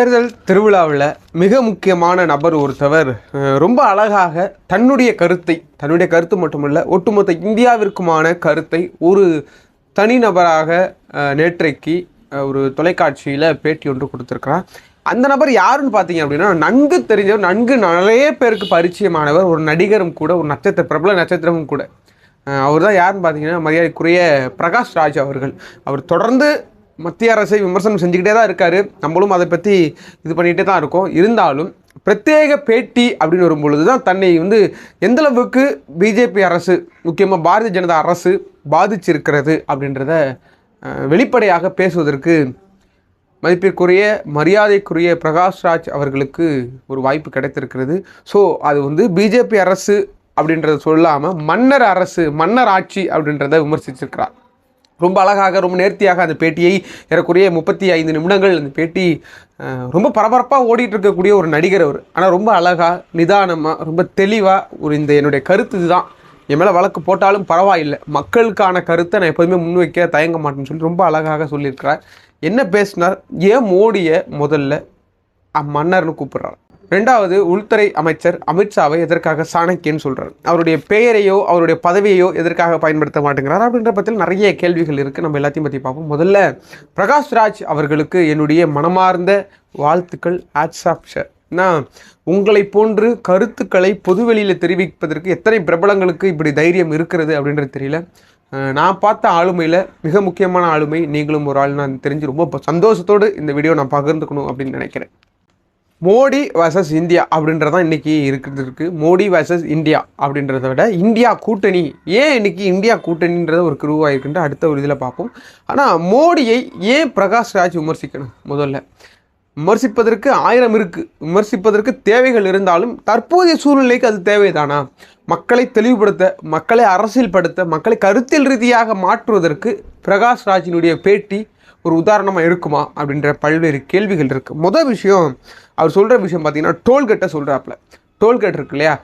தேர்தல் திருவிழாவில் மிக முக்கியமான நபர் ஒருத்தவர் ரொம்ப அழகாக தன்னுடைய கருத்தை தன்னுடைய கருத்து மட்டுமல்ல ஒட்டுமொத்த இந்தியாவிற்குமான கருத்தை ஒரு தனிநபராக நேற்றைக்கு ஒரு தொலைக்காட்சியில் பேட்டி ஒன்று கொடுத்துருக்கிறார். அந்த நபர் யாருன்னு பார்த்தீங்க அப்படின்னா நன்கு தெரிஞ்சவர் நன்கு நிறைய பேருக்கு பரிச்சயமானவர் ஒரு நடிகரும் கூட ஒரு நட்சத்திர பிரபல நட்சத்திரமும் கூட. அவர் தான் யாருன்னு பார்த்தீங்கன்னா மரியாதைக்குரிய பிரகாஷ் ராஜ் அவர்கள். அவர் தொடர்ந்து மத்திய அரசை விமர்சனம் செஞ்சுக்கிட்டே தான் இருக்காரு. நம்மளும் அதை பற்றி இது பண்ணிகிட்டே தான் இருக்கோம். இருந்தாலும் பிரத்யேக பேட்டி அப்படின்னு வரும்பொழுது தான் தன்னை வந்து எந்தளவுக்கு பிஜேபி அரசு முக்கியமாக பாரதிய ஜனதா அரசு பாதிச்சிருக்கிறது அப்படின்றத வெளிப்படையாக பேசுவதற்கு மதிப்பிற்குரிய மரியாதைக்குரிய பிரகாஷ் ராஜ் அவர்களுக்கு ஒரு வாய்ப்பு கிடைத்திருக்கிறது. ஸோ அது வந்து பிஜேபி அரசு அப்படின்றத சொல்லாமல் மன்னர் அரசு மன்னர் ஆட்சி அப்படின்றத விமர்சிச்சிருக்கிறார். ரொம்ப அழகாக ரொம்ப நேர்த்தியாக அந்த பேட்டியை ஏறக்குறைய முப்பத்தி ஐந்து நிமிடங்கள் அந்த பேட்டி ரொம்ப பரபரப்பாக ஓடிட்டு இருக்கக்கூடிய ஒரு நடிகர் அவர். ஆனால் ரொம்ப அழகாக நிதானமாக ரொம்ப தெளிவாக ஒரு இந்த என்னுடைய கருத்து இதுதான். என் மேலே வழக்கு போட்டாலும் பரவாயில்லை. மக்களுக்கான கருத்தை நான் எப்போதுமே முன்வைக்க தயங்க மாட்டேன்னு சொல்லி ரொம்ப அழகாக சொல்லியிருக்கிறார். என்ன பேசினார்? ஏன் மோடியை முதல்ல அம்மன்னர்னு கூப்பிட்றாரு. ரெண்டாவது உள்துறை அமைச்சர் அமித்ஷாவை எதற்காக சாணக்கியன்னு சொல்கிறார் அவருடைய பெயரையோ அவருடைய பதவியையோ எதற்காக பயன்படுத்த மாட்டேங்கிறார் அப்படின்ற பற்றியில் நிறைய கேள்விகள் இருக்குது நம்ம எல்லாத்தையும் பற்றி பார்ப்போம். முதல்ல பிரகாஷ் ராஜ் அவர்களுக்கு என்னுடைய மனமார்ந்த வாழ்த்துக்கள். ஆட்ஸ் ஆஃப் ஷர் நான் உங்களை போன்று கருத்துக்களை பொதுவெளியில் தெரிவிப்பதற்கு எத்தனை பிரபலங்களுக்கு இப்படி தைரியம் இருக்கிறது அப்படின்றது தெரியல. நான் பார்த்த ஆளுமையில் மிக முக்கியமான ஆளுமை நீங்களும் ஒரு ஆள். நான் தெரிஞ்சு ரொம்ப சந்தோஷத்தோடு இந்த வீடியோ நான் பகிர்ந்துக்கணும் அப்படின்னு நினைக்கிறேன். மோடி வர்சஸ் இந்தியா அப்படின்றதான் இன்றைக்கி இருக்கிறது இருக்குது மோடி வர்சஸ் இந்தியா அப்படின்றத விட இந்தியா கூட்டணி. ஏன் இன்னைக்கு இந்தியா கூட்டணின்றத ஒரு குருவாயிருக்குன்ற அடுத்த ஒரு இதில் பார்ப்போம். ஆனால் மோடியை ஏன் பிரகாஷ் ராஜ் விமர்சிக்கணும் முதல்ல? விமர்சிப்பதற்கு ஆயிரம் இருக்குது விமர்சிப்பதற்கு தேவைகள் இருந்தாலும் தற்போதைய சூழ்நிலைக்கு அது தேவைதானா? மக்களை தெளிவுபடுத்த மக்களை அரசியல்படுத்த மக்களை கருத்தியல் ரீதியாக மாற்றுவதற்கு பிரகாஷ் ராஜினுடைய பேட்டி ஒரு உதாரணமாக இருக்குமா அப்படின்ற பல்வேறு கேள்விகள் இருக்குது முதல் விஷயம் அவர் சொல்கிற விஷயம் பார்த்தீங்கன்னா டோல்கேட்டை சொல்கிறாப்புல டோல்கேட் இருக்கு இல்லையா?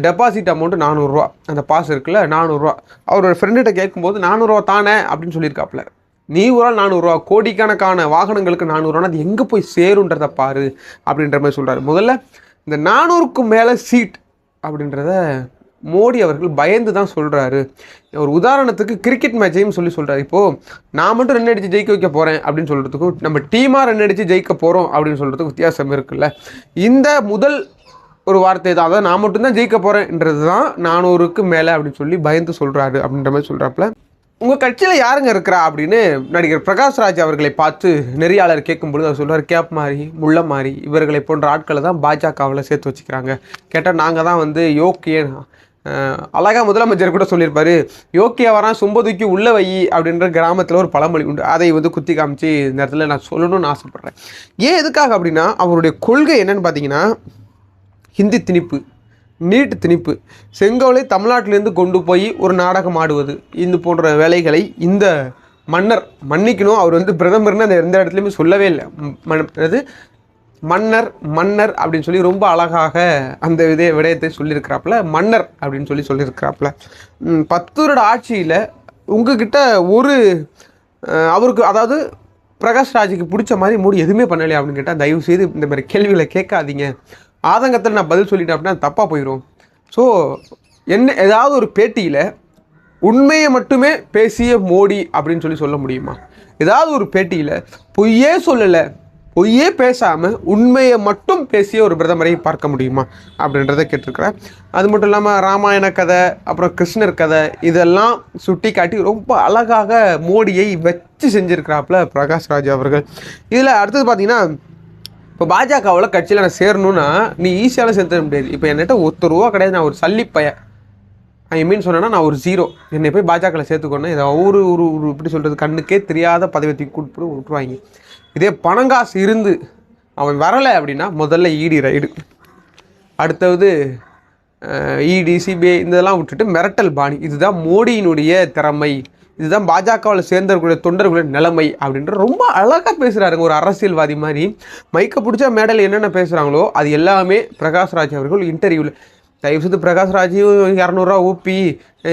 டெபாசிட் அமௌண்ட்டு நானூறுரூவா அந்த பாஸ் இருக்குல்ல நானூறுரூவா அவரோட ஃப்ரெண்டுகிட்ட கேட்கும்போது நானூறுரூவா தானே அப்படின்னு சொல்லியிருக்காப்புல. நீ ஒரு நானூறுரூவா கோடிக்கணக்கான வாகனங்களுக்கு நானூறுரூவா அது எங்கே போய் சேருன்றதை பாரு அப்படின்ற மாதிரி சொல்கிறாரு முதல்ல இந்த நானூறுக்கும் மேலே சீட் அப்படின்றத மோடி அவர்கள் பயந்து தான் சொல்கிறாரு ஒரு உதாரணத்துக்கு கிரிக்கெட் மேட்சையும் சொல்லி சொல்கிறாரு இப்போது நான் மட்டும் ரன் அடித்து ஜெயிக்க வைக்க போகிறேன் அப்படின்னு சொல்கிறதுக்கும் நம்ம டீமாக ரன் அடித்து ஜெயிக்க போகிறோம் அப்படின்னு சொல்கிறதுக்கு வித்தியாசம் இருக்குல்ல. இந்த முதல் ஒரு வார்த்தை தான். அதாவது நான் மட்டும்தான் ஜெயிக்க போகிறேன்றது தான் நானூறுக்கு மேலே அப்படின்னு சொல்லி பயந்து சொல்கிறாரு அப்படின்ற மாதிரி சொல்கிறாப்புல உங்கள் கட்சியில் யாருங்க இருக்கிறா அப்படின்னு நடிகர் பிரகாஷ் ராஜ் அவர்களை பார்த்து நெறியாளர் கேட்கும்பொழுது அவர் சொல்கிறார் கேப் மாறி முள்ள மாறி இவர்களை போன்ற ஆட்களை தான் பாஜகவில் சேர்த்து வச்சுக்கிறாங்க. கேட்டால் நாங்கள் தான் வந்து யோக்கியன் அழகா முதலமைச்சர் கூட சொல்லியிருப்பாரு யோக்கிய வரான் சும்பதுக்கி உள்ள வை அப்படின்ற கிராமத்தில் ஒரு பழமொழி உண்டு. அதை வந்து குத்தி காமிச்சு இந்த இடத்துல நான் சொல்லணும்னு ஆசைப்பட்றேன். ஏன் எதுக்காக அப்படின்னா அவருடைய கொள்கை என்னன்னு பார்த்தீங்கன்னா ஹிந்தி திணிப்பு நீட் திணிப்பு செங்கோலை தமிழ்நாட்டிலேருந்து கொண்டு போய் ஒரு நாடகம் ஆடுவது இந்த போன்ற வேலைகளை இந்த மன்னர் மன்னிக்கணும். அவர் வந்து பிரதமர்னு அந்த எந்த இடத்துலையுமே சொல்லவே இல்லை. அது மன்னர் மன்னர் அப்படின்னு சொல்லி ரொம்ப அழகாக அந்த இதே விடயத்தை சொல்லியிருக்கிறாப்புல. மன்னர் அப்படின்னு சொல்லி சொல்லியிருக்கிறாப்புல. பத்து வருட ஆட்சியில் உங்ககிட்ட ஒரு அவருக்கு அதாவது பிரகாஷ் ராஜுக்கு பிடிச்ச மாதிரி மூடி எதுவுமே பண்ணலையா அப்படின்னு கேட்டால் தயவு செய்து இந்த மாதிரி கேள்விகளை கேட்காதீங்க. ஆதங்கத்தில் நான் பதில் சொல்லிட்டேன் அப்படின்னா தப்பாக போயிடும் ஸோ என்ன ஏதாவது ஒரு பேட்டியில் உண்மையை மட்டுமே பேசிய மோடி அப்படின்னு சொல்லி சொல்ல முடியுமா? ஏதாவது ஒரு பேட்டியில் பொய்யே சொல்லலை. பொய்யே பேசாமல் உண்மையை மட்டும் பேசிய ஒரு பிரதமரை பார்க்க முடியுமா அப்படின்றத கேட்டிருக்கிறேன். அது மட்டும் இல்லாமல் ராமாயண கதை அப்புறம் கிருஷ்ணர் கதை இதெல்லாம் சுட்டி காட்டி ரொம்ப அழகாக மோடியை வச்சு செஞ்சுருக்கிறாப்புல பிரகாஷ் ராஜ் அவர்கள். இதில் அடுத்தது பார்த்தீங்கன்னா இப்போ பாஜகவில் கட்சியில் நான் சேரணும்னா நீ ஈஸியால சேர்த்துட முடியாது. இப்போ என்கிட்ட ஒத்த ரூபா கிடையாது. நான் ஒரு சல்லிப்பைய ஐ மீன் சொன்னேன்னா நான் ஒரு ஜீரோ என்னை போய் பாஜகவில் சேர்த்துக்கணும் இதை ஒரு ஒரு இப்படி சொல்கிறது கண்ணுக்கே தெரியாத பதவியத்தை கூப்பிட்டு விட்டுருவாங்க இதே பணங்காசு இருந்து அவன் வரலை அப்படின்னா முதல்ல ஈடி ரைடு. அடுத்தது இடி சிபிஐ இதெல்லாம் விட்டுட்டு மிரட்டல் பாணி. இதுதான் மோடியினுடைய திறமை. இதுதான் பாஜகவில் சேர்ந்தவர்களுடைய தொண்டர்களுடைய நிலைமை அப்படின்ற ரொம்ப அழகாக பேசுகிறாருங்க ஒரு அரசியல்வாதி மாதிரி. மைக்கை பிடிச்ச மேடையில் என்னென்ன பேசுகிறாங்களோ அது எல்லாமே பிரகாஷ்ராஜ் அவர்கள் இன்டர்வியூவில் தயவுசெய்து பிரகாஷ்ராஜையும் இரநூறுவா ஊப்பி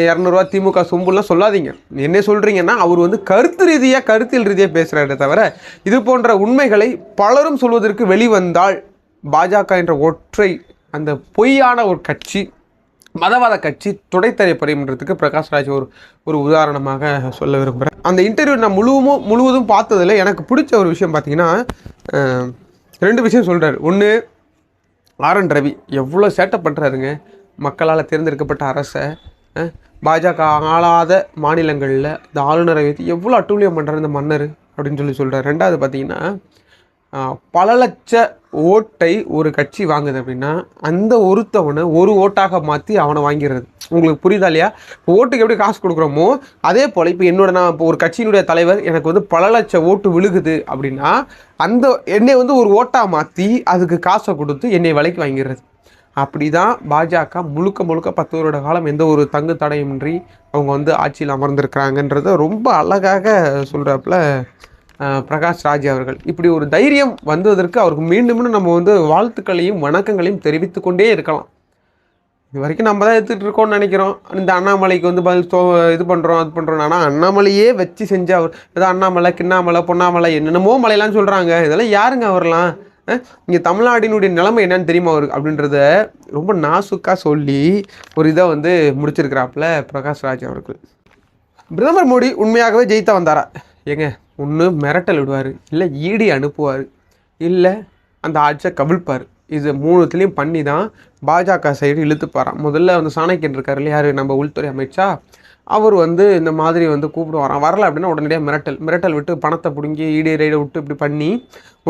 இரநூறுவா திமுக சொம்புலாம் சொல்லாதீங்க. என்ன சொல்கிறீங்கன்னா அவர் வந்து கருத்து ரீதியாக கருத்தில் ரீதியாக பேசுகிறாரே தவிர இது போன்ற உண்மைகளை பலரும் சொல்வதற்கு வெளிவந்தால் பாஜக என்ற ஒற்றை அந்த பொய்யான ஒரு கட்சி மதவாத கட்சி துடைத்தறியப்படுகின்றதுக்கு பிரகாஷ் ராஜ் ஒரு ஒரு உதாரணமாக சொல்ல விரும்புகிறேன் அந்த இன்டர்வியூ நான் முழுவதும் முழுவதும் பார்த்ததில் எனக்கு பிடிச்ச ஒரு விஷயம் பார்த்தீங்கன்னா ரெண்டு விஷயம் சொல்கிறார் ஒன்று ஆர் என் ரவி எவ்வளோ சேட்டை பண்ணுறாருங்க மக்களால் தேர்ந்தெடுக்கப்பட்ட அரசை பாஜக ஆளாத மாநிலங்களில் இந்த ஆளுநரை வைத்து எவ்வளோ அட்டூழியம் பண்ணுறாரு இந்த மன்னர் அப்படின்னு சொல்லி சொல்கிறார் ரெண்டாவது பார்த்தீங்கன்னா பல லட்ச ஓட்டை ஒரு கட்சி வாங்குது அப்படின்னா அந்த ஒருத்தவனை ஒரு ஓட்டாக மாற்றி அவனை வாங்கிடுறது உங்களுக்கு புரியுதா இல்லையா? ஓட்டுக்கு எப்படி காசு கொடுக்குறோமோ அதே போல் இப்போ என்னோட நான் இப்போ ஒரு கட்சியினுடைய தலைவர் எனக்கு வந்து பல லட்ச ஓட்டு விழுகுது அப்படின்னா அந்த என்னை வந்து ஒரு ஓட்டாக மாற்றி அதுக்கு காசை கொடுத்து என்னை விலைக்கு வாங்கிடுறது. அப்படி தான் பாஜக முழுக்க முழுக்க பத்து வருட காலம் எந்த ஒரு தங்கு தடையுமின்றி அவங்க வந்து ஆட்சியில் அமர்ந்திருக்கிறாங்கன்றத ரொம்ப அழகாக சொல்கிறாப்புல பிரகாஷ் ராஜ் அவர்கள். இப்படி ஒரு தைரியம் வந்ததற்கு அவருக்கு மீண்டும் மீண்டும் நம்ம வந்து வாழ்த்துக்களையும் வணக்கங்களையும் தெரிவித்து கொண்டே இருக்கலாம். இது வரைக்கும் நம்ம தான் எடுத்துகிட்டு இருக்கோம்னு நினைக்கிறோம். இந்த அண்ணாமலைக்கு வந்து பதில் தோ இது பண்ணுறோம் அது பண்ணுறோம் ஆனால் அண்ணாமலையே வச்சு செஞ்ச அவர் ஏதோ அண்ணாமலை கிண்ணாமலை பொன்னாமலை என்னென்னமோ மலையெல்லாம் சொல்கிறாங்க இதெல்லாம் யாருங்க அவர்லாம்? இங்கே தமிழ்நாட்டினுடைய நிலைமை என்னன்னு தெரியுமா அவருக்கு அப்படின்றத ரொம்ப நாசுக்காக சொல்லி ஒரு இதை வந்து முடிச்சிருக்கிறாப்புல பிரகாஷ் ராஜ் அவர்கள். பிரதமர் மோடி உண்மையாகவே ஜெயித்தா வந்தாரா? ஏங்க ஒன்று மிரட்டல் விடுவார் இல்லை ஈடி அனுப்புவார் இல்லை அந்த ஆட்சியை கவிழ்ப்பார். இது மூணுத்துலேயும் பண்ணி தான் பாஜக சைடு இழுத்துப்பாராம். முதல்ல வந்து சாணக்கியன் இருக்கார் இல்லையா? யார்? நம்ம உள்துறை அமைச்சா அவர் வந்து இந்த மாதிரி வந்து கூப்பிடுவாராம் வரல அப்படின்னா உடனடியாக மிரட்டல். மிரட்டல் விட்டு பணத்தை பிடுங்கி ஈடி ரைடை விட்டு இப்படி பண்ணி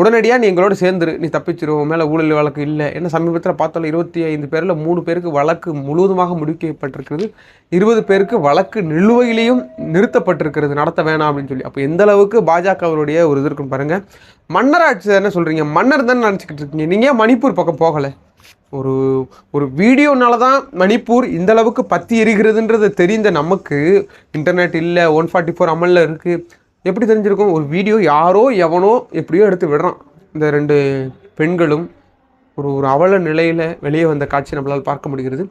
உடனடியாக நீ எங்களோட சேர்ந்துரு. நீ தப்பிச்சிருவோம் மேலே ஊழல் வழக்கு இல்லை. என்ன சமீபத்தில் பார்த்தாலும் இருபத்தி ஐந்து பேரில் மூணு பேருக்கு வழக்கு முழுவதுமாக முடிக்கப்பட்டிருக்கிறது இருபது பேருக்கு வழக்கு நிலுவையிலையும் நிறுத்தப்பட்டிருக்கிறது. நடத்த வேணாம் அப்படின்னு சொல்லி. அப்போ எந்த அளவுக்கு பாஜகவருடைய ஒரு இது இருக்குன்னு பாருங்கள் மன்னராட்சி என்ன சொல்கிறீங்க மன்னர் தானே நினச்சிக்கிட்டு இருக்கீங்க. நீங்கள் ஏன் மணிப்பூர் பக்கம் போகலை? ஒரு ஒரு வீடியோனால தான் மணிப்பூர் இந்த அளவுக்கு பற்றி எரிகிறதுன்றது தெரிந்த நமக்கு இன்டர்நெட் இல்லை ஒன் ஃபார்ட்டி ஃபோர் அமலில் இருக்குது எப்படி தெரிஞ்சிருக்கும்? ஒரு வீடியோ யாரோ எவனோ எப்படியோ எடுத்து விடுறான். இந்த ரெண்டு பெண்களும் ஒரு ஒரு அவல நிலையில் வெளியே வந்த காட்சி நம்மளால் பார்க்க முடிகிறது.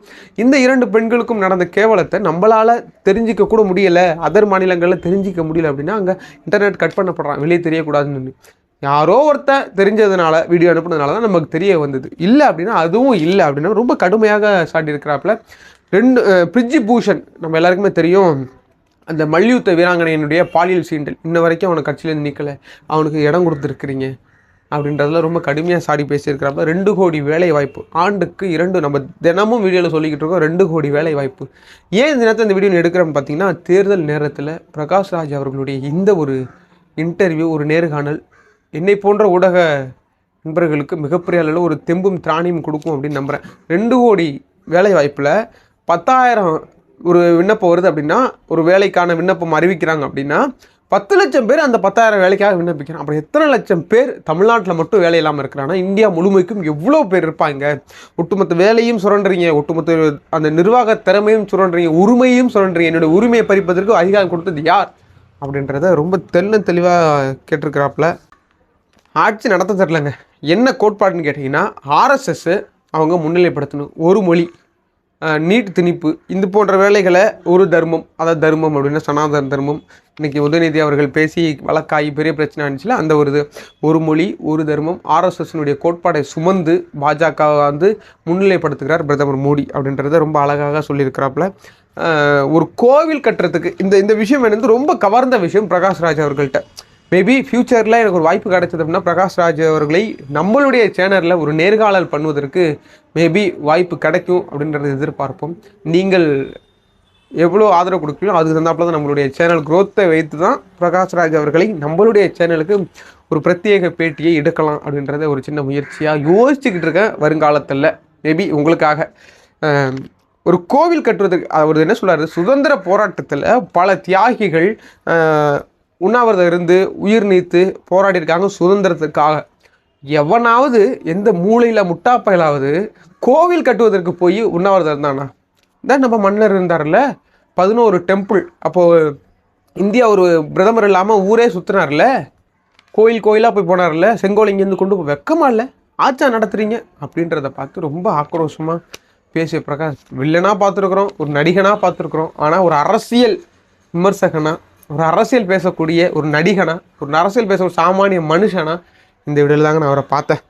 இந்த இரண்டு பெண்களுக்கும் நடந்த கேவலத்தை நம்மளால் தெரிஞ்சிக்க கூட முடியலை. அதர் மாநிலங்களில் தெரிஞ்சிக்க முடியல அப்படின்னா அங்கே இன்டர்நெட் கட் பண்ணப்படுறான். வெளியே தெரியக்கூடாதுன்னு. யாரோ ஒருத்தன் தெரிஞ்சதுனால வீடியோ அனுப்புனதுனால தான் நமக்கு தெரிய வந்தது. இல்லை அப்படின்னா அதுவும் இல்லை அப்படின்னா ரொம்ப கடுமையாக சாட்டியிருக்கிறாப்புல ரெண்டு பிரிட்ஜி பிரிஜி பூஷன் நம்ம எல்லாருக்குமே தெரியும். அந்த மல்யுத்த வீராங்கனையினுடைய பாலியல் சீண்டல். இன்ன வரைக்கும் அவனை கட்சியிலேருந்து நிற்கலை அவனுக்கு இடம் கொடுத்துருக்குறீங்க அப்படின்றதுல ரொம்ப கடுமையாக சாடி பேசியிருக்கிறாப்புல. ரெண்டு கோடி வேலை வாய்ப்பு ஆண்டுக்கு இரண்டு நம்ம தினமும் வீடியோவில் சொல்லிக்கிட்டு இருக்கோம் ரெண்டு கோடி வேலை வாய்ப்பு ஏன் இந்த நேரத்தில் இந்த வீடியோ எடுக்கிறோம்னு பார்த்தீங்கன்னா தேர்தல் நேரத்தில் பிரகாஷ் ராஜ் அவர்களுடைய இந்த ஒரு இன்டர்வியூ ஒரு நேர்காணல் என்னை போன்ற ஊடக நண்பர்களுக்கு மிகப்பெரிய அளவில் ஒரு தெம்பும் திராணியும் கொடுக்கும் அப்படின்னு நம்புகிறேன் ரெண்டு கோடி வேலை வாய்ப்பில் பத்தாயிரம் ஒரு விண்ணப்பம் வருது அப்படின்னா ஒரு வேலைக்கான விண்ணப்பம் அறிவிக்கிறாங்க அப்படின்னா பத்து லட்சம் பேர் அந்த பத்தாயிரம் வேலைக்காக விண்ணப்பிக்கிறான் அப்புறம் எத்தனை லட்சம் பேர் தமிழ்நாட்டில் மட்டும் வேலை இல்லாமல் இருக்கிறாங்கன்னா இந்தியா முழுமைக்கும் எவ்வளோ பேர் இருப்பாங்க? ஒட்டுமொத்த வேலையும் சுரண்டுறீங்க ஒட்டுமொத்த அந்த நிர்வாக திறமையும் சுரண்டுறீங்க உரிமையும் சுரண்டுறீங்க. என்னுடைய உரிமையை பறிப்பதற்கு அதிகாரம் கொடுத்தது யார்? அப்படின்றத ரொம்ப தெல்ல தெளிவாக கேட்டிருக்கிறாப்புல. ஆட்சி நடத்த தெரிலங்க என்ன கோட்பாடுன்னு கேட்டிங்கன்னா ஆர்எஸ்எஸ் அவங்க முன்னிலைப்படுத்தணும். ஒரு மொழி நீட் திணிப்பு இது போன்ற வேலைகளை ஒரு தர்மம் அதாவது தர்மம் அப்படின்னா சனாதன தர்மம். இன்றைக்கி உதயநிதி அவர்கள் பேசி வழக்காகி பெரிய பிரச்சனை ஆனிச்சுல அந்த ஒரு இது. ஒரு மொழி ஒரு தர்மம் ஆர்எஸ்எஸ்னுடைய கோட்பாடை சுமந்து பாஜக வந்து முன்னிலைப்படுத்துகிறார் பிரதமர் மோடி அப்படின்றத ரொம்ப அழகாக சொல்லியிருக்கிறாப்புல. ஒரு கோவில் கட்டுறதுக்கு இந்த இந்த விஷயம் என்னது ரொம்ப கவர்ந்த விஷயம் பிரகாஷ்ராஜ் அவர்கள்ட்ட. மேபி ஃப்யூச்சரில் எனக்கு ஒரு வாய்ப்பு கிடைச்சது அப்படின்னா பிரகாஷ் ராஜ் அவர்களை நம்மளுடைய சேனலில் ஒரு நேர்காணல் பண்ணுவதற்கு மேபி வாய்ப்பு கிடைக்கும் அப்படின்றத எதிர்பார்ப்போம். நீங்கள் எவ்வளோ ஆதரவு கொடுக்கலையோ அதுக்கு தந்தாப்புல தான் நம்மளுடைய சேனல் குரோத்தை வைத்து தான் பிரகாஷ் ராஜ் அவர்களை நம்மளுடைய சேனலுக்கு ஒரு பிரத்யேக பேட்டியை எடுக்கலாம் அப்படின்றத ஒரு சின்ன முயற்சியாக யோசிச்சுக்கிட்டு இருக்கேன் வருங்காலத்தில். மேபி உங்களுக்காக ஒரு கோவில் கட்டுவதற்கு அவர் என்ன சொல்கிறார் சுதந்திர போராட்டத்தில் பல தியாகிகள் உண்ணாவிரதம் இருந்து உயிர் நீத்து போராடி இருக்காங்க சுதந்திரத்துக்காக எவனாவது எந்த மூலையில் முட்டாப்பயலாவது கோவில் கட்டுவதற்கு போய் உண்ணாவிரதம் இருந்தானா? தான் நம்ம மன்னர் இருந்தார்ல பதினோரு டெம்பிள் அப்போது இந்தியா ஒரு பிரதமர் இல்லாமல் ஊரே சுற்றினார்ல கோயில் கோயிலாக போய் போனார்ல செங்கோல் இங்கேருந்து கொண்டு போய் வெக்கமா இல்லை? ஆச்சா நடத்துறீங்க? அப்படின்றத பார்த்து ரொம்ப ஆக்ரோஷமாக பேசிய பிரகாஷ் வில்லனாக பார்த்துருக்குறோம் ஒரு நடிகனாக பார்த்துருக்குறோம் ஆனால் ஒரு அரசியல் விமர்சகனா ஒரு அரசியல் பேசக்கூடிய ஒரு நடிகனா ஒரு அரசியல் பேச ஒரு சாமானிய மனுஷனா இந்த வீடியோவில் தாங்க நான் அவரை பார்த்தேன்.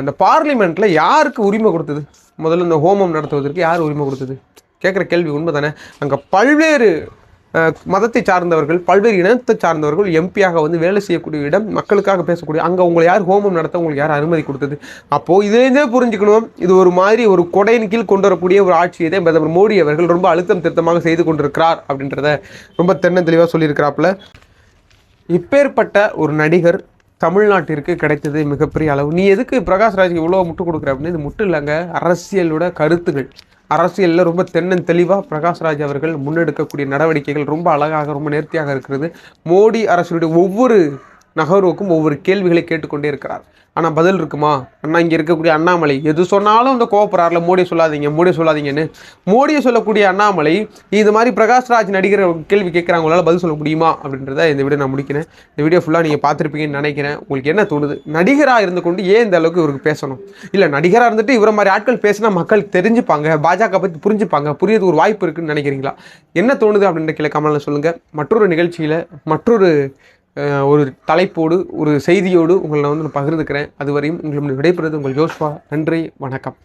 அந்த பார்லிமெண்ட்டில் யாருக்கு உரிமை கொடுத்தது? முதல்ல இந்த ஹோமம் நடத்துவதற்கு யார் உரிமை கொடுத்தது? கேட்குற கேள்வி உண்மை தானே அங்கே பல்வேறு மதத்தை சார்ந்தவர்கள் பல்வேறு இனத்தை சார்ந்தவர்கள் எம்பியாக வந்து வேலை செய்யக்கூடிய இடம் மக்களுக்காக பேசக்கூடிய அங்கே உங்களை யார் ஹோமம் நடத்த உங்களுக்கு யார் அனுமதி கொடுத்தது? அப்போது இதுலேருந்தே புரிஞ்சுக்கணும். இது ஒரு மாதிரி ஒரு கொடையின் கீழ் கொண்டு வரக்கூடிய ஒரு ஆட்சியை தான் பிரதமர் மோடி அவர்கள் ரொம்ப அழுத்தம் திருத்தமாக செய்து கொண்டிருக்கிறார் அப்படின்றத ரொம்ப தென்னந்தெளிவாக சொல்லியிருக்கிறாப்புல. இப்பேற்பட்ட ஒரு நடிகர் தமிழ்நாட்டிற்கு கிடைத்தது மிகப்பெரிய அளவு. நீ எதுக்கு பிரகாஷ் ராஜ்க்கு இவ்வளோ முட்டு கொடுக்குற அப்படின்னு? இது முட்டு இல்லைங்க. அரசியலோட கருத்துகள். அரசியலில் ரொம்ப தென்னன் தெளிவாக பிரகாஷ்ராஜ் அவர்கள் முன்னெடுக்கக்கூடிய நடவடிக்கைகள் ரொம்ப அழகாக ரொம்ப நேர்த்தியாக இருக்கிறது. மோடி அரசினுடைய ஒவ்வொரு நகர்வுக்கும் ஒவ்வொரு கேள்விகளை கேட்டுக்கொண்டே இருக்கிறார். ஆனால் பதில் இருக்குமா? அண்ணா இங்கே இருக்கக்கூடிய அண்ணாமலை எது சொன்னாலும் இந்த கோவப்படுறாருல மோடியை சொல்லாதீங்க மோடியை சொல்லாதீங்கன்னு. மோடியை சொல்லக்கூடிய அண்ணாமலை இது மாதிரி பிரகாஷ் ராஜ் நடிகர் கேள்வி கேட்குறாங்க உங்களால் பதில் சொல்ல முடியுமா? அப்படின்றத இந்த வீடியோ நான் முடிக்கிறேன். இந்த வீடியோ ஃபுல்லாக நீங்கள் பார்த்துருப்பீங்கன்னு நினைக்கிறேன். உங்களுக்கு என்ன தோணுது? நடிகராக இருந்து கொண்டு ஏன் இந்த அளவுக்கு இவருக்கு பேசணும்? இல்லை நடிகராக இருந்துட்டு இவரை மாதிரி ஆட்கள் பேசினா மக்கள் தெரிஞ்சுப்பாங்க பாஜக பற்றி புரிஞ்சுப்பாங்க புரியது ஒரு வாய்ப்பு இருக்குன்னு நினைக்கிறீங்களா? என்ன தோணுது அப்படின்ற கீழே கமலில் சொல்லுங்கள் மற்றொரு நிகழ்ச்சியில் மற்றொரு ஒரு தலைப்போடு ஒரு செய்தியோடு உங்களை நான் வந்து நான் பகிர்ந்துக்கிறேன். அதுவரையும் உங்களிடம் விடைபெறுவது உங்கள் ஜோஷ்வா. நன்றி வணக்கம்.